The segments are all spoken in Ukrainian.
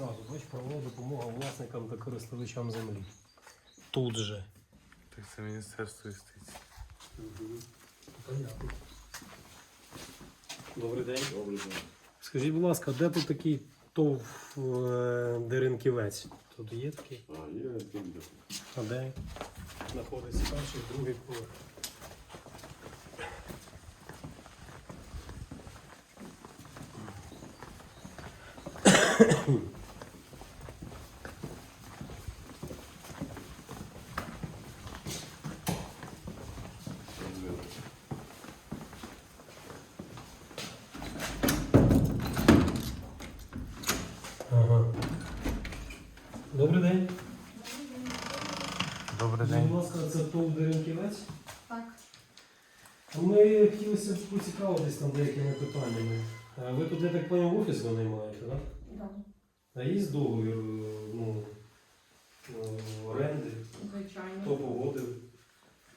сразу. Бач, правова допомога власникам та користувачам землі. Тут же. Так це Міністерство юстиції. Понятно. Добрий день. Добрий день. Скажіть, будь ласка, де тут такий тов е, деренківець? Тут є такий? А, є кілька. А де? Знаходиться перший, другий поверх. Ага. Добрий день. Добрий Скажіть, день. Будь ласка, це ТОВ Деренківець? Так, Ми хотілося там деякими питаннями. Е, Ви тут, я так поняв, офіс ви наймаєте, так? да, А є договір е, ну, е, оренди, хто звичайно. погодив?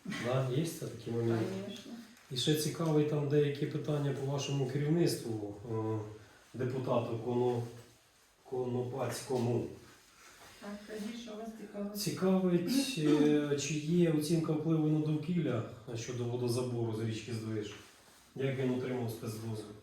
Да, є це такі моменти. Звісно. І ще цікаві там деякі питання по вашому керівництву, е, депутату Коно, Конопацькому. Так, кажіть, що вас цікавить. Цікавить, е, чи є оцінка впливу на довкілля щодо водозабору з річки Здвиж? Як він отримав спецдозвіл?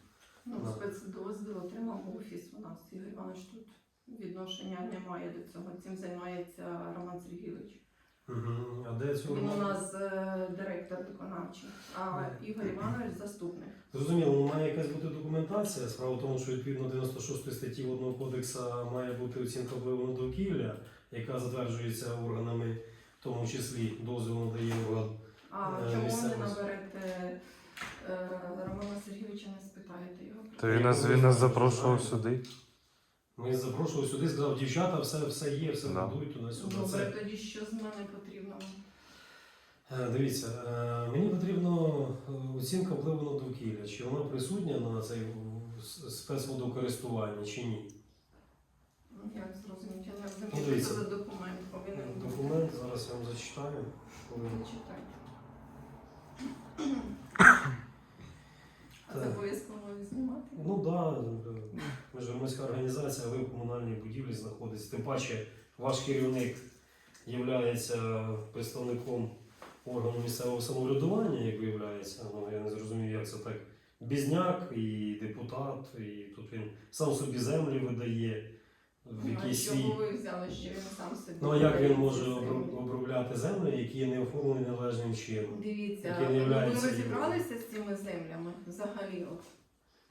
Ну, спецдозвіл отримав офіс у нас. Ігор Іванович тут відношення немає до цього. Цим займається Роман Сергійович. Угу. А де цього? Він у нас е, директор виконавчий, а Ігор Іванович заступник. Зрозуміло, ну, має якась бути документація. Справа в тому, що відповідно 96 статті водного кодексу має бути оцінка впливу на довкілля, яка затверджується органами, в тому числі дозвіл надає орган. А Е, чому ви не наберете Романа Сергійовича, не спитаєте його? То він нас, він нас запрошував сюди. Ми запрошували сюди, сказав, дівчата, все, все є, все Да. будують туди-сюди. Добре, Це, тоді що з мене потрібно? е, дивіться, е, мені потрібно е, оцінка впливу на довкілля. Чи вона присутня на цей в- с- спецводокористуванні, чи ні? Ну, Як зрозуміти? Я не Ну, розумію, дивіться. що це за документ повинен бути. Документ зараз я вам зачитаю. Зачитайте. А це обов'язково знімати? Ну так, да, ми ж громадська організація, ви в комунальній будівлі знаходитесь. Тим паче, ваш керівник є представником органу місцевого самоврядування, як виявляється. Ну, я не зрозумів, як це так. Бізняк і депутат, і тут він сам собі землі видає в Ну, а свій. ви взяли, що він сам собі? Ну а як він може обру- обробляти землі, які не оформлені належним чином? Дивіться, які не ну, ви розібралися з цими землями взагалі? От?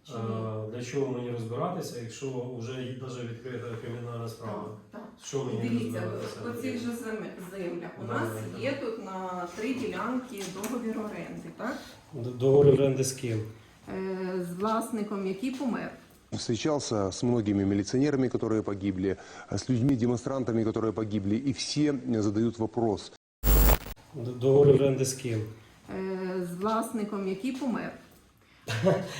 Чи ні? А, Для чого мені розбиратися, якщо вже навіть відкрита кримінальна справа? Так, так. Що мені Дивіться, розбиратися? по цих же зем- землях у Да, нас да. є тут на три ділянки договір оренди, так? Договір оренди з ким? Е, з власником, який помер. Встречался с многими милиционерами, которые погибли, с людьми-демонстрантами, которые погибли, и все задают вопрос, Д- Договір оренди з ким? Е, з власником, який помер.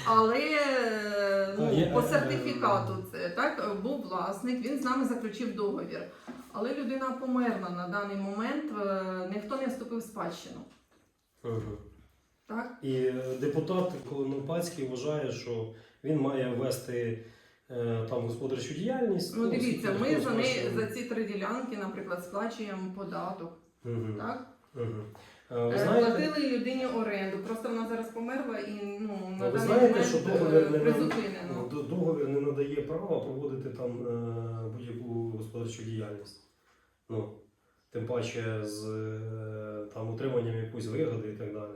Але е, А, ну, по сертифікату це так був власник, він з нами заключив договір. Але людина померла на даний момент, е, ніхто не вступив в спадщину. Мгм. Так? І е, депутат Колонопацький вважає, що він має ввести е, там господарчу діяльність. Ну дивіться, ми за неї за ці три ділянки, наприклад, сплачуємо податок. Мгм. Так? Е, Ви Е, знаєте, Платили людині оренду. Просто вона зараз померла і ну на ви даний знаєте, момент що договір не призупинено. Договір не надає права проводити там е, будь-яку господарчу діяльність. Ну, тим паче з е, там, утриманням якоїсь вигоди і так далі.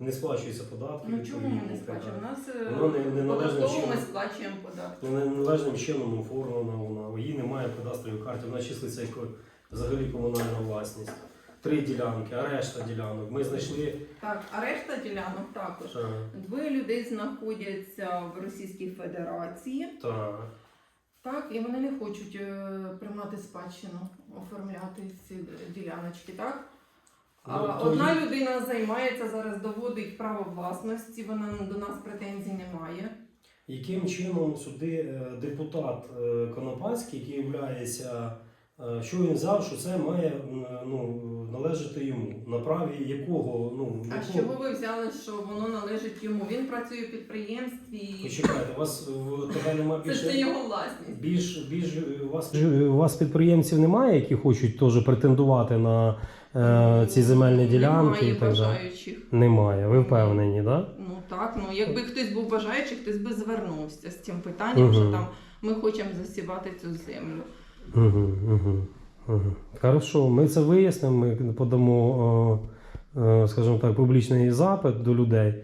Не сплачуються податки. Ну чому ми не сплачуємо? У нас е, Воно не- не належним податково ми чином. сплачуємо податки. Ну, не- Належним чином оформлена вона, її немає в кадастровій карті, вона числиться як взагалі комунальна власність. Три ділянки, а решта ділянок. Ми знайшли. Так, а решта ділянок також. е, Двоє людей знаходяться в Російській Федерації, та, так, і вони не хочуть е, приймати спадщину, оформляти ці діляночки, так? А Ну, одна людина займається зараз, доводить право власності, вона до нас претензій не має. яким чином сюди е, депутат е, Конопацький, який є Е, Що він взяв, що це має ну, належати йому? На праві якого? Ну, А з якого? чого ви взяли, що воно належить йому? Він працює в підприємстві. Почекайте, у вас в тебе немає Це ж не його власність. Більш, більш у вас у вас підприємців немає, які хочуть теж претендувати на е, ці земельні ділянки Немає і так далі? бажаючих. Немає. Ви впевнені, так? Да? Ну так, ну якби хтось був бажаючий, хтось би звернувся з цим питанням, що там ми хочемо засівати цю землю. Угу, угу, угу. Хорошо, ми це вияснимо. Ми подамо, е, е, скажімо так, публічний запит до людей.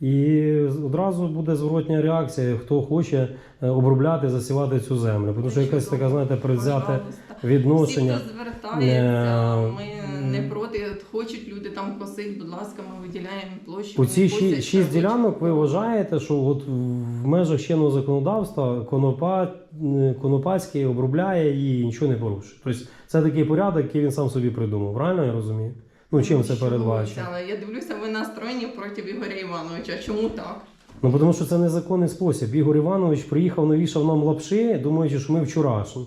І одразу буде зворотня реакція, хто хоче е, обробляти, засівати цю землю. Тому що якесь таке, знаєте, призяте відношення. Всі, хто звертається, ми не проти. От Хочуть люди там косить, будь ласка, ми виділяємо площу. У ці ші- шість ділянок ви вважаєте, що от в межах чинного законодавства Конопа, е, Конопацький обробляє і нічого не порушує. Тобто це такий порядок, який він сам собі придумав. Правильно я розумію? Ну чим це Що ви передбачено? взяли? Я дивлюся, ви настроєні проти Ігоря Івановича. Чому так? Ну тому що це незаконний спосіб. Ігор Іванович приїхав, навішав нам лапши, думаючи, що ми вчорашні.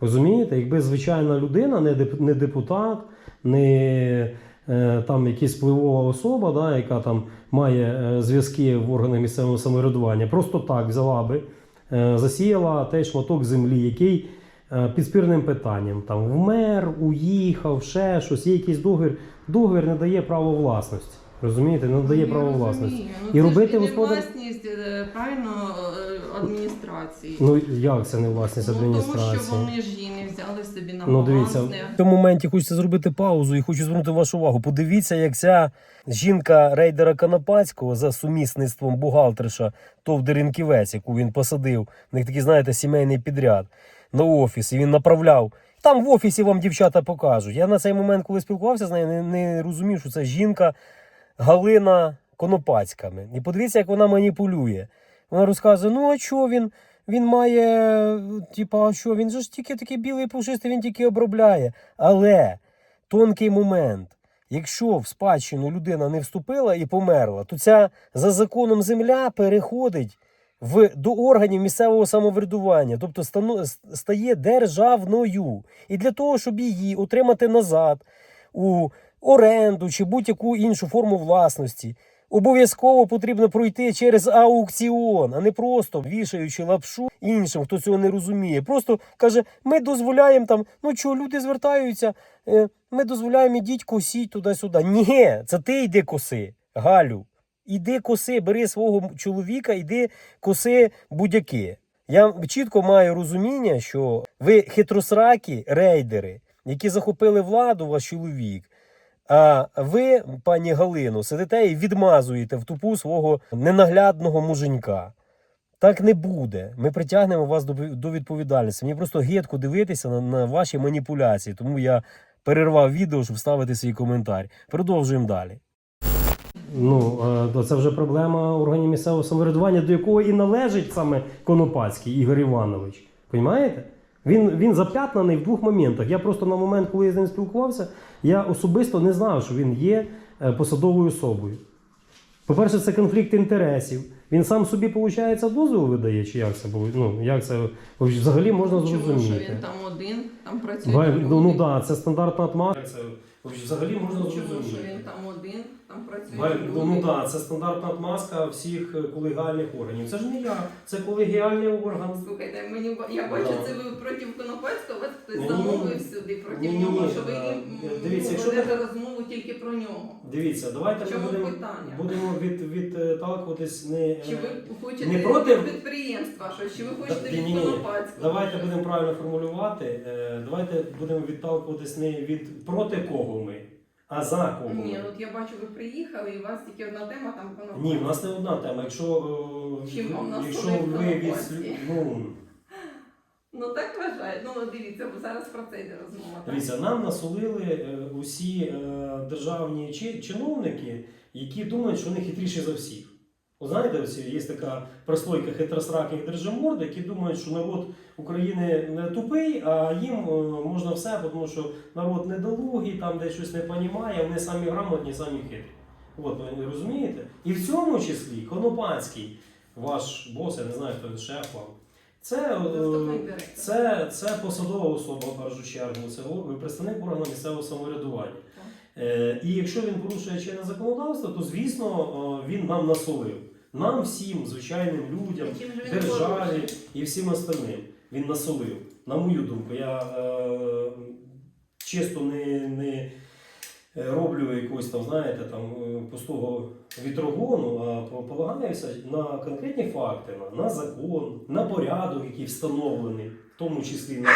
Розумієте? Якби звичайна людина, не деп- не депутат, не е, там якась впливова особа, да, яка там має е, зв'язки в органах місцевого самоврядування, просто так взяла би, е, засіяла той шматок землі, який під спірним питанням там вмер, уїхав, ще щось, є якийсь договір. Договір не дає право власності. Розумієте, не дає Ну, право власності. Ну, І це робити ж не господар- власність е, правильно е, адміністрації. Ну як це не власність Ну, адміністрації? Тому що вони ж її не взяли собі на Ну, дивіться, в цьому моменті хочеться зробити паузу і хочу звернути вашу увагу. Подивіться, як ця жінка рейдера Канапацького за сумісництвом бухгалтерша ТОВ Деренківець, яку він посадив, в них такий, знаєте, сімейний підряд на офіс, і він направляв. Там в офісі вам дівчата покажуть. Я на цей момент, коли спілкувався з нею, не, не розумів, що це жінка Галина Конопацька. І подивіться, як вона маніпулює. Вона розказує: ну а що він? Він має, типа, а що, він же ж тільки такий білий пушистий, він тільки обробляє. Але тонкий момент. Якщо в спадщину людина не вступила і померла, то ця за законом земля переходить в, до органів місцевого самоврядування, тобто стану, стає державною. І для того, щоб її отримати назад у оренду чи будь-яку іншу форму власності, обов'язково потрібно пройти через аукціон, а не просто вішаючи лапшу іншим, хто цього не розуміє. Просто каже: ми дозволяємо там, ну що, люди звертаються, е, ми дозволяємо ідіть косіть туди-сюди. Ні, це ти йди коси, Галю. Іди коси, бери свого чоловіка, іди коси будь-яке. Я чітко маю розуміння, що ви хитросракі рейдери, які захопили владу, ваш чоловік. А ви, пані Галино, сидите і відмазуєте в тупу свого ненаглядного муженька. Так не буде. Ми притягнемо вас до, відповідальності. Мені просто гидко дивитися на, на ваші маніпуляції, тому я перервав відео, щоб ставити свій коментар. Продовжуємо далі. Ну, е, це вже проблема органів місцевого самоврядування, до якого і належить саме Конопацький Ігор Іванович. Понімаєте? Він, він зап'ятнаний в двох моментах. Я просто на момент, коли я з ним спілкувався, я особисто не знав, що він є е, посадовою особою. По-перше, це конфлікт інтересів. Він сам собі, виходить, дозвіл видає, чи як це було? Ну, як це взагалі можна Чому що він там один, там працює. Ва- люди. Ну, ну да, це стандартна атмосфера. Це взагалі можна Чому що він там один, там працює. Ва- люди. Ну, ну да, це стандартна отмазка всіх е, колегіальних органів. Це ж не я, це колегіальний орган. Слухайте, мені я бачу, Да. це ви проти Конопецького, вас хтось Ні-ні-ні. замовив сюди проти Ні-ні-ні, нього, що ви е, дивіться, якщо ведете ви- розмову тільки про нього. Дивіться, давайте В чому будемо, питання? будемо від, відталкуватись не. Чи е, ви хочете не проти- від підприємства, що чи ви хочете Ні, від ні, ні. Конопецького? Давайте щось? будемо правильно формулювати. е, Давайте будемо відталкуватись не від проти кого ми, а за кого Ні, от я бачу, ви приїхали, і у вас тільки одна тема там Конопецький. Ні, в нас не одна тема. Якщо, е, Чим вам нас якщо судить ви від ну, Ну так вважають. Ну дивіться, бо зараз про це йде розмова. так? Дивіться, нам насолили е, усі е, державні чи, чиновники, які думають, що вони хитріші за всіх. Знаєте, ось є така прослойка хитросраких держиморд, які думають, що народ України не тупий, а їм е, можна все, тому що народ недолугий, там десь щось не розуміє, вони самі грамотні, самі хитрі. От ви розумієте? І в цьому числі Конопанський, ваш бос, я не знаю, хто він шеф вам, Це, е, це, це посадова особа в першу чергу, це представник органу місцевого самоврядування. Е, І якщо він порушує чинне законодавство, то звісно він нам насолив. Нам всім, звичайним людям, державі і всім остальним. Він насолив. На мою думку, я е, чисто не, не роблю якогось там, знаєте, там е, пустого вітрогону, а полагаюся на конкретні факти, на, на закон, на порядок, який встановлений, в тому числі на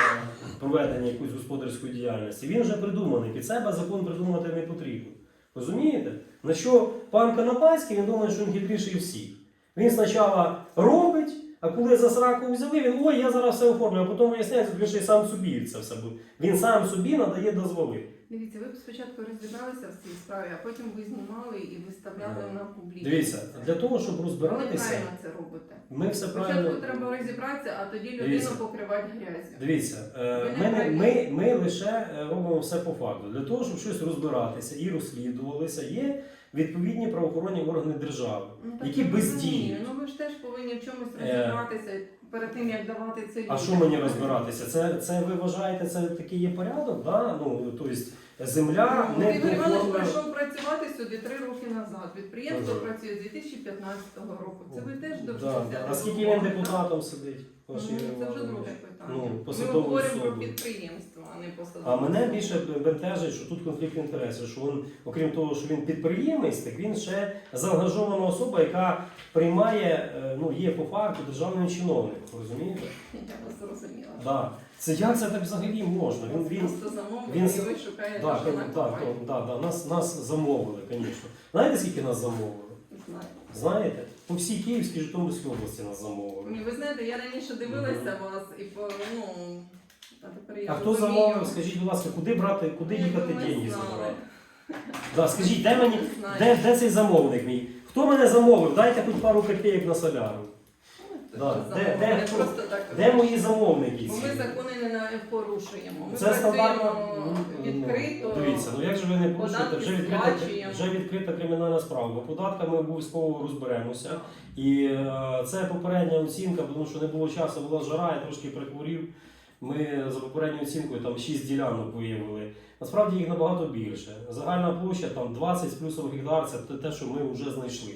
проведення якоїсь господарської діяльності. Він вже придуманий. Під себе закон придумати не потрібно. Розумієте? На що пан Канапайський, він думає, що він хитріший всіх. Він спочатку робить, а коли за сраку взяли, він ой, я зараз все оформлю, а потім виясняється, що він сам собі це все буде. Він сам собі надає дозволи. Дивіться, ви б спочатку розібралися в цій справі, а потім ви знімали і виставляли Ага. на публіку. Дивіться, для того, щоб Ви розбиратися, неправильно це робите. ми все правильно. Спочатку треба розібратися, а тоді людину Дивіться. покривати грязю. Дивіться, е, ми, не- ми, ми лише е, робимо все по факту. Для того, щоб щось розбиратися і розслідувалося, є відповідні правоохоронні органи держави, Ну, які бездіють. Ну ви ж теж повинні в чомусь Е, розібратися перед тим, як давати це А що мені розбиратися? Це, це ви вважаєте, це такий є порядок? Да? Ну, тобто земля Ну, не Ігор Іванович прийшов працювати сюди три роки назад. Підприємство Ага. працює з 2015 року. Це ви теж довчилися. да. А скільки він депутатом сидить? Ну, це вже друге питання. Ну, Ми говоримо про підприємство, а не посадову. А мене більше бентежить, що тут конфлікт інтересів, що він, окрім того, що він підприємець, так він ще заангажована особа, яка приймає, е, ну, є по факту державним чиновником, розумієте? Я вас зрозуміла. Да. Це як це так взагалі можна? Він, він, Просто замовник, він- і ви шукаєте, да, що так, на так, так, нас, нас замовили, звісно. Знаєте, скільки нас замовили? Знаю. Знаєте? По всій Київській Житомирській області нас замовили. Ні, Ви знаєте, я раніше дивилася вас і по ну. А хто замовив? Скажіть, будь ласка, куди брати, куди Ну, їхати деньги забирати? Да, скажіть, де мені, де, де цей замовник мій? Хто мене замовив? Дайте хоч пару копійок на соляру. Да, де- де хто? Де мої замовники? Бо ці? ми закони не на- порушуємо. Ми Це стандартно. працюємо ну, відкрито. Дивіться, ну як же ви не порушуєте? податки Вже відкрита, сплачуємо. вже відкрита кримінальна справа. По податкам ми обов'язково розберемося. І е, це попередня оцінка, тому що не було часу, була жара, я трошки прихворів. Ми за попередньою оцінкою там 6 ділянок виявили. Насправді їх набагато більше. Загальна площа там 20 з плюсом гектар це те- що ми вже знайшли.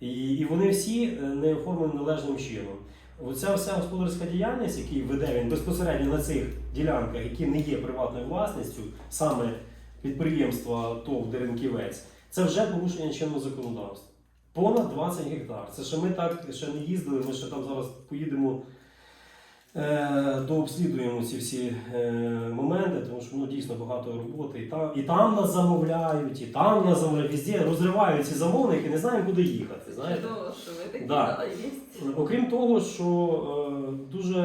І, і вони всі е, не оформлені належним чином. Оця вся господарська діяльність, яку веде він безпосередньо на цих ділянках, які не є приватною власністю, саме підприємства ТОВ Деренківець, це вже порушення чинного законодавства. Понад 20 гектар. Це ще ми так ще не їздили, ми ще там зараз поїдемо. Е, дообслідуємо ці всі е, моменти, тому що ну, дійсно багато роботи. І там, і там нас замовляють, і там нас замовляють, везде розривають ці замовники, не знаємо, куди їхати. Знаєте? Чудово, що ви такі Да. Окрім того, що е, дуже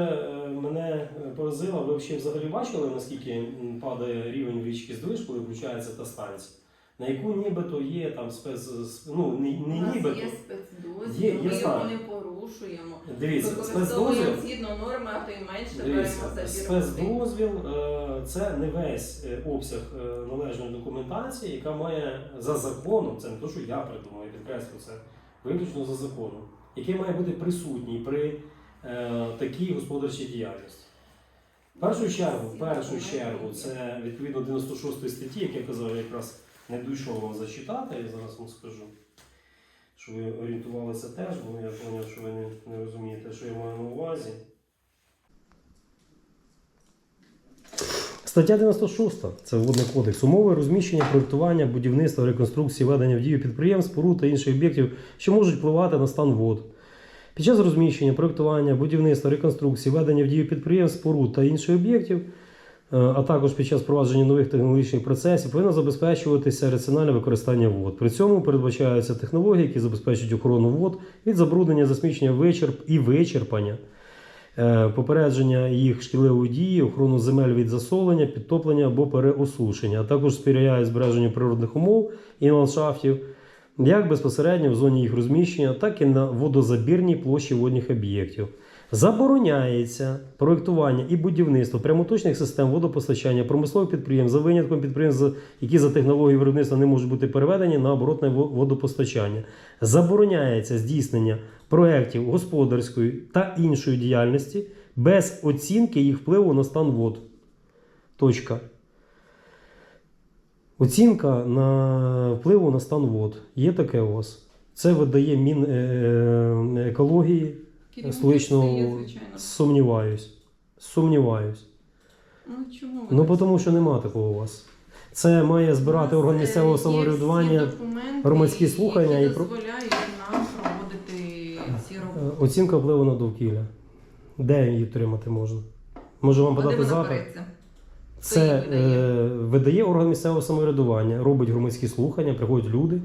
мене поразило, ви взагалі взагалі бачили, наскільки падає рівень річки Здвиж, коли включається та станція, на яку нібито є там спец... ну, не, У нас нібито. є спецдозвіл, Є- ми я його знаю. не порушуємо. Дивіться, Використовуємо спецдозвіл. згідно норми, а то й менше Дивіться, беремо забір спецдозвіл е, це не весь е, обсяг е, належної документації, яка має за законом, це не те, що я придумав, я підкреслю це виключно за законом, який має бути присутній при е, такій господарчій діяльності. В першу чергу, в першу чергу, це відповідно 96 статті, як я казав, якраз не дійшов вам зачитати, я зараз вам скажу. Що ви орієнтувалися теж, бо я зрозумів, що ви не, не розумієте, що я маю на увазі. Стаття 96 це водний кодекс. Умови розміщення, проєктування, будівництва, реконструкції, ведення в дію підприємств, споруд та інших об'єктів, що можуть впливати на стан вод. Під час розміщення, проєктування, будівництва, реконструкції, ведення в дію підприємств, споруд та інших об'єктів, а також під час впровадження нових технологічних процесів повинно забезпечуватися раціональне використання вод. При цьому передбачаються технології, які забезпечують охорону вод від забруднення, засмічення вичерп і вичерпання е, попередження їх шкідливої дії, охорону земель від засолення, підтоплення або переосушення, а також сприяє збереженню природних умов і ландшафтів, як безпосередньо в зоні їх розміщення, так і на водозабірній площі водних об'єктів. Забороняється проєктування і будівництво прямоточних систем водопостачання промислових підприємств за винятком підприємств, які за технологією виробництва не можуть бути переведені на оборотне водопостачання. Забороняється здійснення проєктів господарської та іншої діяльності без оцінки їх впливу на стан вод. Точка. Оцінка на впливу на стан вод. Є таке у вас. Це видає Мінекології. Звичайно. Сумніваюсь. Сумніваюсь. Ну чому ви Ну, тому що нема такого у вас. Це має збирати У нас, орган е, місцевого є всі самоврядування. документи, громадські слухання і які про- дозволяють нам проводити ці Е, роботи. Оцінка впливу на довкілля. Де її отримати можна? Може вам подати запит? Це її видає? е, видає орган місцевого самоврядування, робить громадські слухання, приходять люди.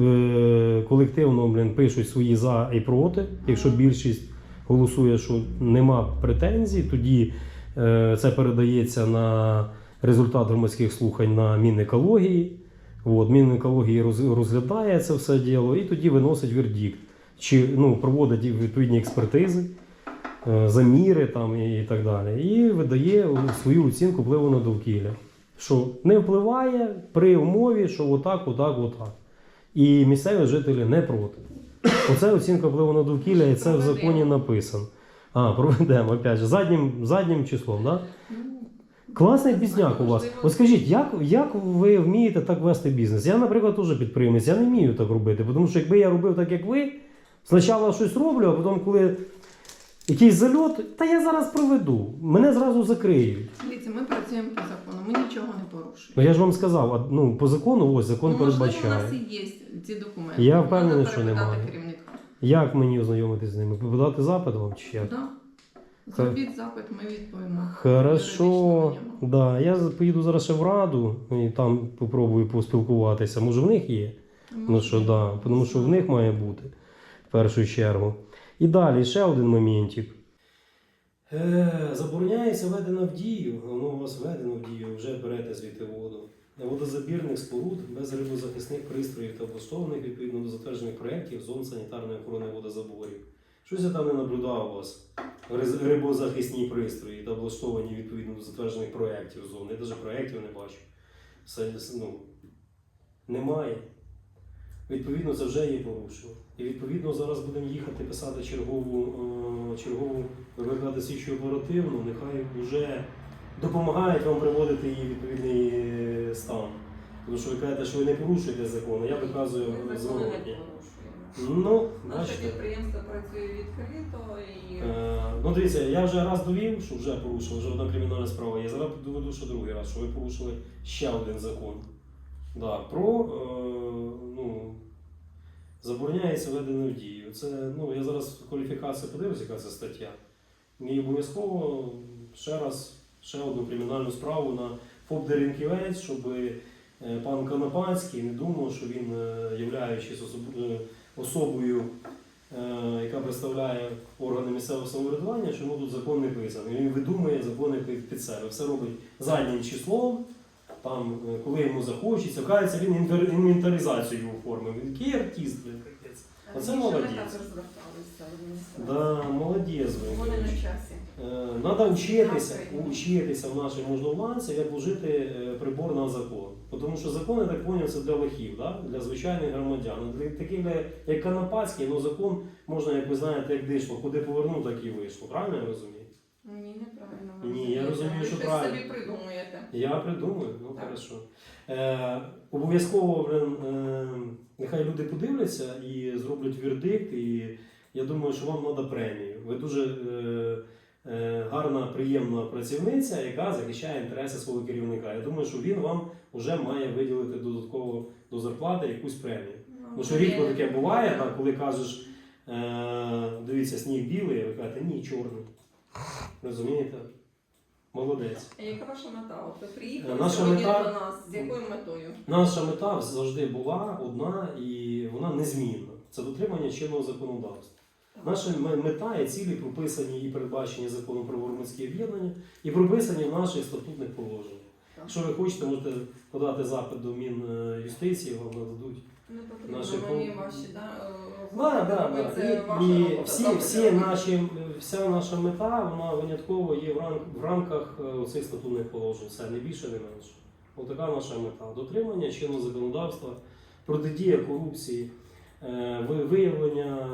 Е, колективно блін, пишуть свої за і проти. Якщо більшість голосує, що нема претензій, тоді е, це передається на результат громадських слухань на Мінекології. От, Мінекології розглядає це все діло і тоді виносить вердикт. Чи ну, проводить відповідні експертизи, е, заміри там, і так далі. І видає свою оцінку впливу на довкілля. Що не впливає при умові, що отак, отак, отак. І місцеві жителі не проти. Оце оцінка впливу на довкілля, і це в законі написано. А, проведемо, опять же, заднім, заднім числом, так? Да? Ну, Класний пізняк бізняк у вас. От скажіть, як, як ви вмієте так вести бізнес? Я, наприклад, теж підприємець, я не вмію так робити, тому що якби я робив так, як ви, спочатку щось роблю, а потім, коли якийсь зальот, та я зараз проведу, мене зразу закриють. Дивіться, ми працюємо по закону, ми нічого не Ну порушуємо. я ж вам сказав, а, ну по закону ось закон Ну, можливо, у нас і є ці документи. Я Треба впевнений, що перепитати немає. керівника. Як мені ознайомитися з ними? Подати запит вам чи як? Да. Зробіть запит, ми відповімо. Хорошо, Юридично на нього. да. Я поїду зараз ще в раду і там попробую поспілкуватися. Може, в них є? Ну що да, тому що в них має бути в першу чергу. І далі ще один моментик. Е, забороняється введено в дію, воно у вас введено в дію, вже берете звідти воду. Водозабірних споруд без рибозахисних пристроїв та облаштованих відповідно до затверджених проєктів зон санітарної охорони водозаборів. Щось я там не наблюдав у вас. Рибозахисні пристрої та облаштовані відповідно до затверджених проєктів зон. Я навіть проєктів не бачу. Ну, немає. Відповідно, це вже є порушення. І відповідно зараз будемо їхати писати чергову, е, чергову викликати слідчу оперативну, нехай вже допомагають вам приводити її в відповідний е, стан. Тому що ви кажете, що ви не порушуєте закон, а я доказую зворотні. Ну, Наше підприємство працює відкрито і Е, ну дивіться, я вже раз довів, що вже порушили, вже одна кримінальна справа є. Зараз доведу, що другий раз, що ви порушили ще один закон. Да, про е, ну, забороняється введення в дію. Це, ну, я зараз кваліфікація подивлюся, яка це стаття. І обов'язково ще раз ще одну кримінальну справу на ФОП Деренківець, щоб е, пан Конопанський не думав, що він, е, являючись е, особою яка представляє органи місцевого самоврядування, чому тут закон не писаний. Він видумує закони під себе. Все робить заднім числом, там, е, коли йому захочеться. Кажеться, він інвентаризацію оформив. Він який артист, блин, капець. Оце молодець. Да, молодець ви. Вони на часі. Треба вчитися, вчитися в нашій можновланці, як вжити е, прибор на закон. Тому що закон, я так поняв, це для лохів, да? для звичайних громадян. Для таких, як Канапацький, ну закон можна, як ви знаєте, як дишло, куди повернув, так і вийшло. Правильно я розумію? Ні, неправильно. Ні, я розумію, Ви що щось правильно. собі придумуєте. Я придумаю, ну Так. хорошо. Е, обов'язково блин, е, нехай люди подивляться і зроблять вердикт. І я думаю, що вам треба премію. Ви дуже е, е, гарна, приємна працівниця, яка захищає інтереси свого керівника. Я думаю, що він вам вже має виділити додатково до зарплати якусь премію. Ну що рідко таке буває, так, коли кажеш, е, дивіться, сніг білий, а ви кажете, ні, чорний. Розумієте? Молодець. А яка ваша мета? От ви приїхали Наша сьогодні мета- до нас. З якою метою? Наша мета завжди була одна і вона незмінна. Це дотримання чинного законодавства. Наша мета і цілі прописані і передбачені законом про громадські об'єднання, і прописані в наших статутних положеннях. Якщо ви хочете, можете подати запит до Мінюстиції, вам нададуть. Не потрібно мені ваші, да? е, Да, да, да. Це ваша І, і всі, всі наші, вся наша мета вона винятково є в, рам- в рамках е, цих статутних положень. Все не більше, не менше. Отака наша мета. Дотримання чинного законодавства, протидія корупції. е, виявлення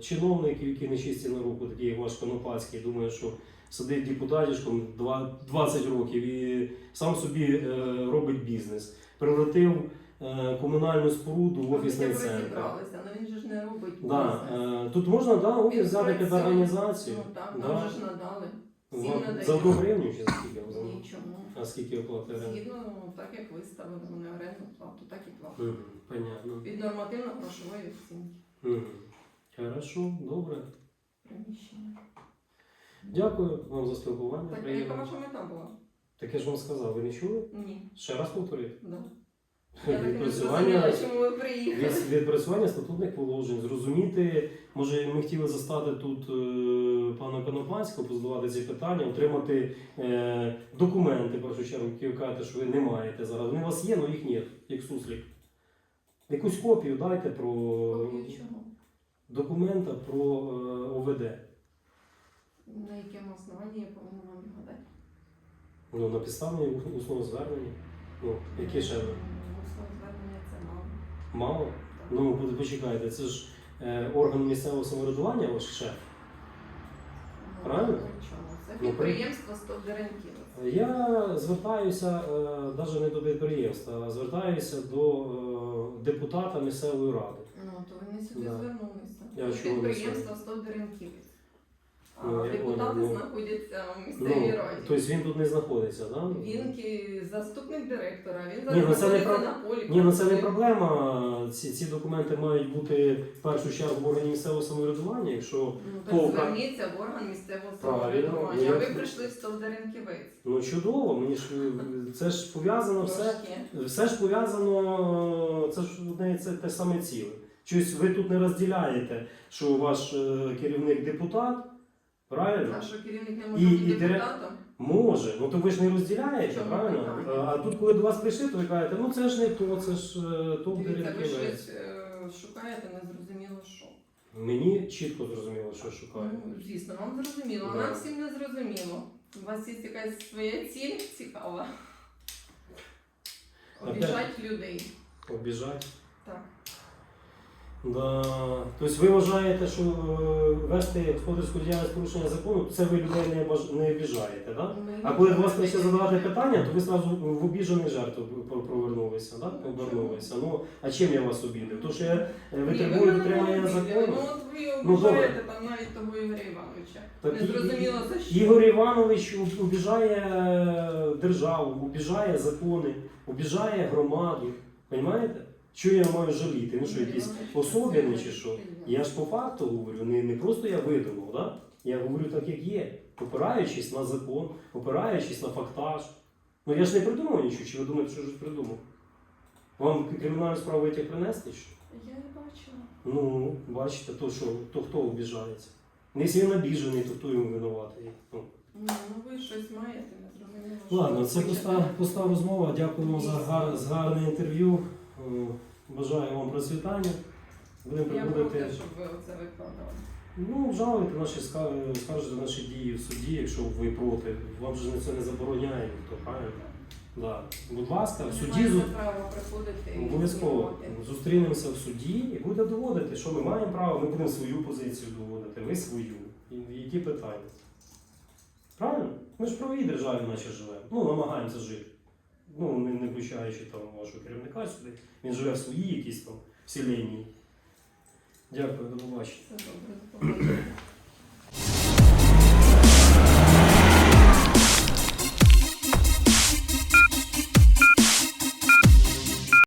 чиновників, які нечисті на руку, такі як ваш Конопацький, думає, що сидить депутатішком два- 20 років і сам собі е, робить бізнес. Превратив е, комунальну споруду в офісний центр. але він же ж не робить Да, бізнес. е, тут можна да, офіс взяти під організацію. Ну так, Да. нам же ж надали. Всім За одну гривню чи за скільки? Нічому. А скільки оплатили? Згідно, так як виставили вони орендну плату, так і плату. Понятно. Від нормативно-грошової оцінки. Хорошо, добре. приміщення. Дякую вам за спілкування. Так, а Приємно. яка ваша мета була? Так я ж вам сказав, ви не чули? Ні. Ще раз повторюю. Да. Я так і не Відпрацювання, зрозуміла, чому ви приїхали. від- відпрацювання статутних положень, зрозуміти, може ми хотіли застати тут е, пана Конопанського, позадавати ці питання, отримати е, документи, в першу чергу, які ви кажете, що ви не маєте зараз. Вони у вас є, але їх нет, як суслік. Якусь копію дайте про Копію чого? документа про е, ОВД. На якому основанні я повинна вам його дати? Ну, на підставі усного звернення. Ну, яке ще Усне звернення це мало. мало? Ну, ви- почекайте, це ж е, орган місцевого самоврядування, ваш шеф. Ну, Правильно? чому? Це Ну, при- підприємство 100 деренків. Я звертаюся навіть не до підприємства, а звертаюся до е, депутата місцевої ради. Ну, то ви не сюди Да. звернулися. Я чого не підприємство 100 деренків. А Ну, депутати ну. знаходяться в Ну, місцевій раді. тобто він тут не знаходиться, так? Да? Він заступник директора, він Ні, ну зараз це не про- на полі. Ні, ну це не проблема. Ці, ці документи мають бути в першу чергу в органі місцевого самоврядування, якщо Ну, так Полка. зверніться в орган місцевого самоврядування. А Ну, ви прийшли в Столдаренківець. ну чудово, мені ж е, це ж пов'язано все. Все ж пов'язано, це ж одне це те саме ціле. Щось ви тут не розділяєте, що ваш е, керівник депутат, правильно? А що керівник не може і бути дире- депутатом? Може, ну то ви ж не розділяєте, Чому правильно? А, а тут, коли до вас прийшли, то ви кажете, ну це ж не то, це ж е, то Дивіться, ви щось е, шукаєте, незрозуміло що. Мені чітко зрозуміло, що шукаю. Ну, звісно, вам зрозуміло, а Да. нам всім не зрозуміло. У вас є якась своя ціль цікава. Обіжать людей. Обіжать. Так. Да. Тобто ви вважаєте, що е, вести господарську діяльність порушення закону, це ви людей не, баж... не обіжаєте, так? А коли до вас прийшли задавати питання, то ви одразу в обіжених жертв про- провернулися, так? Ну. Ну, а чим я вас обідив? То, що я е, ви витребую дотримання закону. Ну от ви Ну, обіжаєте там навіть того Ігоря Івановича. Так не і- зрозуміло за що. Ігор Іванович об- обіжає е, державу, обіжає закони, обіжає громаду. Понімаєте? Що я маю жаліти? Ну що, якісь особини чи що? Я ж по факту говорю, не, не просто я видумав, да? я говорю так, як є, опираючись на закон, опираючись на фактаж. Ну я ж не придумав нічого, чи ви думаєте, що я щось придумав? Вам кримінальну справу витяг принести? Що? Я не бачила. Ну, бачите, то що, то хто обіжається? Не якщо він обіжений, то хто йому винуватий? Ну. Ну, ви щось маєте, не зрозуміло. Ладно, це пуста, пуста розмова. Дякуємо за, гар, за гарне інтерв'ю. Е, Бажаю вам процвітання. Будемо Я приходити. щоб ви оце викладали. Ну, жалуйте наші ска- скаржите наші дії в суді, якщо ви проти. Вам же це не забороняє ніхто, правильно? Да. Будь ласка, в суді маєте право приходити і обов'язково знімати. зустрінемося в суді і буде доводити, що ми маємо право, ми будемо свою позицію доводити, ви свою. І які питання? Правильно? Ми ж в правовій державі наче живемо. Ну, намагаємося жити. Ну, не, не включаючи там вашого керівника сюди. Він живе в своїй якійсь там вселенній. Дякую, до побачення. Все добре, до побачення.